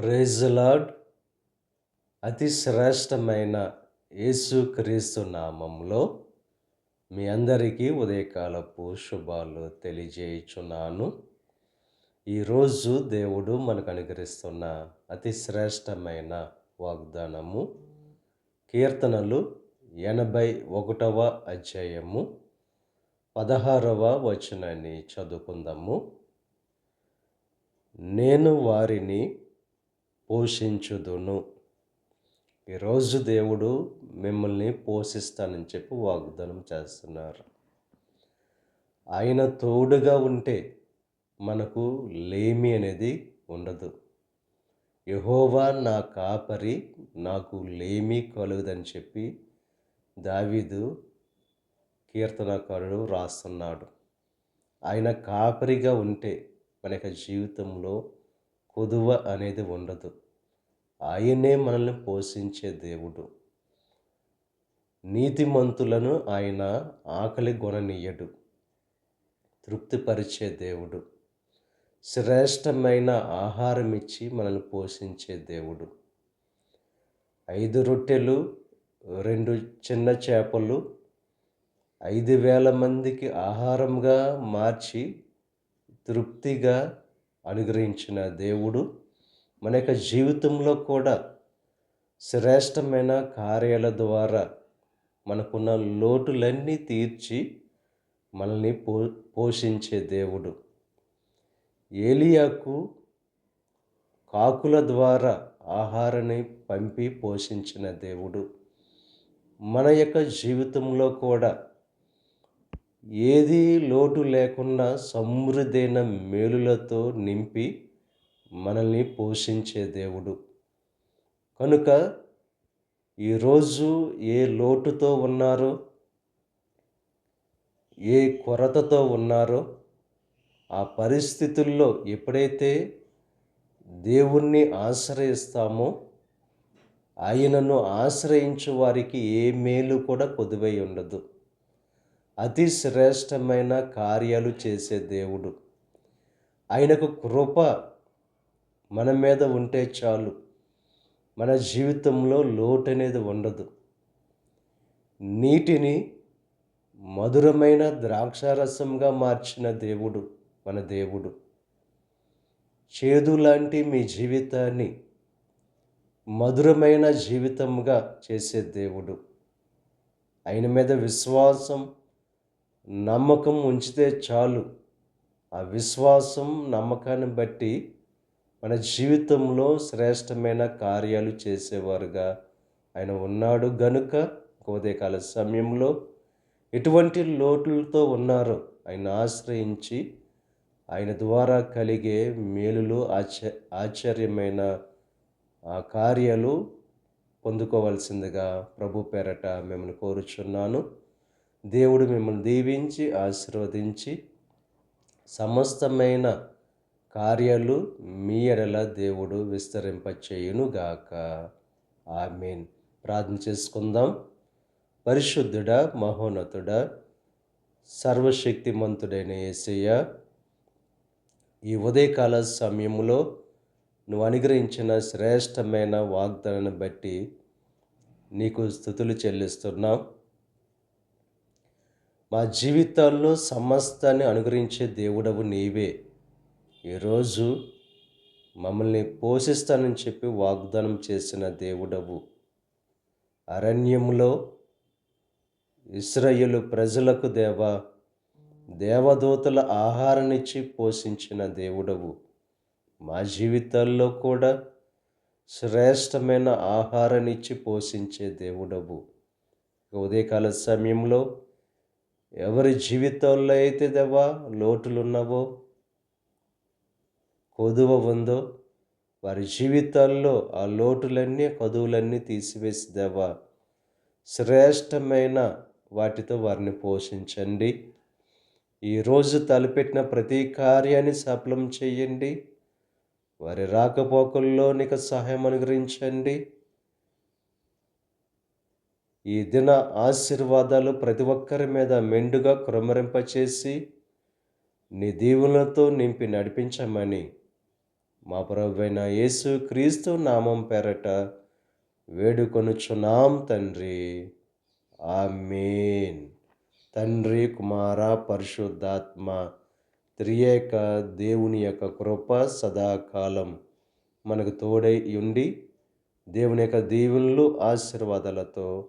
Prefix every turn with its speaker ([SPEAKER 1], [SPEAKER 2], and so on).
[SPEAKER 1] Praise the Lord అతి శ్రేష్టమైన యేసుక్రీస్తు నామంలో మీ అందరికీ ఉదయకాలపు శుభాలు తెలియజేయుచున్నాను. ఈరోజు దేవుడు మనకు అనుగ్రహిస్తున్న అతి శ్రేష్టమైన వాగ్దానము కీర్తనలు ఎనభై ఒకటవ అధ్యాయము పదహారవ వచనాన్ని చదువుకుందాము. నేను వారిని పోషించుదును. ఈరోజు దేవుడు మిమ్మల్ని పోషిస్తానని చెప్పి వాగ్దానం చేస్తున్నారు. ఆయన తోడుగా ఉంటే మనకు లేమి అనేది ఉండదు. యహోవా నా కాపరి నాకు లేమి కలుగుదని చెప్పి దావీదు కీర్తనకారుడు రాస్తున్నాడు. ఆయన కాపరిగా ఉంటే మన యొక్క జీవితంలో కొదువ అనేది ఉండదు. ఆయనే మనల్ని పోషించే దేవుడు. నీతిమంతులను ఆయన ఆకలి గొననీయడు. తృప్తిపరిచే దేవుడు. శ్రేష్టమైన ఆహారం ఇచ్చి మనల్ని పోషించే దేవుడు. ఐదు రొట్టెలు రెండు చిన్న చేపలు ఐదు వేల మందికి ఆహారంగా మార్చి తృప్తిగా అనుగ్రహించిన దేవుడు మన యొక్క జీవితంలో కూడా శ్రేష్టమైన కార్యాల ద్వారా మనకున్న లోటులన్నీ తీర్చి మనల్ని పో పోషించే దేవుడు. ఏలియాకు కాకుల ద్వారా ఆహారాన్ని పంపి పోషించిన దేవుడు. మన యొక్క జీవితంలో కూడా ఏది లోటు లేకుండా సమృద్ధైన మేలులతో నింపి మనల్ని పోషించే దేవుడు. కనుక ఈరోజు ఏ లోటుతో ఉన్నారో ఏ కొరతతో ఉన్నారో ఆ పరిస్థితుల్లో ఎప్పుడైతే దేవుణ్ణి ఆశ్రయిస్తామో ఆయనను ఆశ్రయించు వారికి ఏ మేలు కూడా కొదువై ఉండదు. అతి శ్రేష్టమైన కార్యాలు చేసే దేవుడు. ఆయనకు కృప మన మీద ఉంటే చాలు. మన జీవితంలో లోటు అనేది ఉండదు. నీటిని మధురమైన ద్రాక్షారసంగా మార్చిన దేవుడు మన దేవుడు. చేదు లాంటి మీ జీవితాన్ని మధురమైన జీవితంగా చేసే దేవుడు. ఆయన మీద విశ్వాసం నమ్మకం ఉంచితే చాలు. ఆ విశ్వాసం నమ్మకాన్ని బట్టి మన జీవితంలో శ్రేష్టమైన కార్యాలు చేసేవారుగా ఆయన ఉన్నాడు గనుక ఉదయకాల సమయంలో ఎటువంటి లోటులతో ఉన్నారో ఆయన ఆశ్రయించి ఆయన ద్వారా కలిగే మేలులు ఆచ ఆశ్చర్యమైన ఆ కార్యాలు పొందుకోవాల్సిందిగా ప్రభు పేరట మిమ్మల్ని కోరుచున్నాను. దేవుడు మిమ్మల్ని దీవించి ఆశీర్వదించి సమస్తమైన కార్యాలు మీ ఎడల దేవుడు విస్తరింపచేయునుగాక. ఆమెన్. ప్రార్థన చేసుకుందాం. పరిశుద్ధుడ మహోన్నతుడ సర్వశక్తిమంతుడైన ఏసయ్య ఈ ఉదయకాల సమయంలో నువ్వు అనుగ్రహించిన శ్రేష్టమైన వాగ్దానాన్ని బట్టి నీకు స్థుతులు చెల్లిస్తున్నాం. మా జీవితాల్లో సమస్తాన్ని అనుగ్రహించే దేవుడవు నీవే. ఈరోజు మమ్మల్ని పోషిస్తానని చెప్పి వాగ్దానం చేసిన దేవుడవు. అరణ్యంలో ఇస్రాయేలు ప్రజలకు దేవ దేవదూతల ఆహారాన్నిచ్చి పోషించిన దేవుడవు. మా జీవితాల్లో కూడా శ్రేష్టమైన ఆహారాన్నిచ్చి పోషించే దేవుడవు. ఉదయకాల సమయంలో ఎవరి జీవితాల్లో అయితే దేవా లోటులున్నావో కొదువ ఉందో వారి జీవితాల్లో ఆ లోటులన్నీ కొదువులన్నీ తీసివేసి దేవా శ్రేష్టమైన వాటితో వారిని పోషించండి. ఈరోజు తలపెట్టిన ప్రతి కార్యాన్ని సఫలం చేయండి. వారి రాకపోకల్లో నీకు సహాయం అనుగ్రహించండి. ఈ దిన ఆశీర్వాదాలు ప్రతి ఒక్కరి మీద మెండుగా క్రమరింపచేసి నీ దీవులతో నింపి నడిపించమని మా ప్రభువైన యేసు క్రీస్తు నామం పేరట వేడుకొనుచున్నాం తండ్రి. ఆమేన్. తండ్రి కుమార పరిశుద్ధాత్మ త్రియేక దేవుని యొక్క కృప సదాకాలం మనకు తోడై ఉండి దేవుని యొక్క దీవులు ఆశీర్వాదాలతో